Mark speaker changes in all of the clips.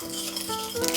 Speaker 1: Thank
Speaker 2: you.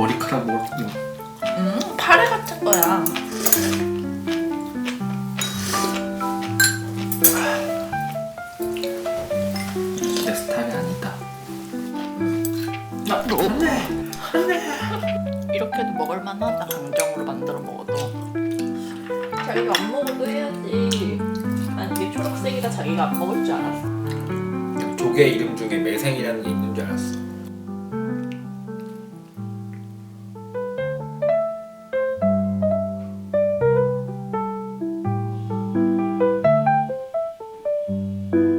Speaker 2: 머리카락 먹었군요.
Speaker 1: 응, 파래 같은 거야.
Speaker 2: 내 스타일이 아니다.
Speaker 1: 이렇게도 먹을 만하다. 강정으로 만들어 먹어도. 자기가 안 먹어도 해야지. 난 이게 초록색이라 자기가 안 먹을 줄 알았어.
Speaker 2: 조개 이름 중에 매생이라는 게 있는 Música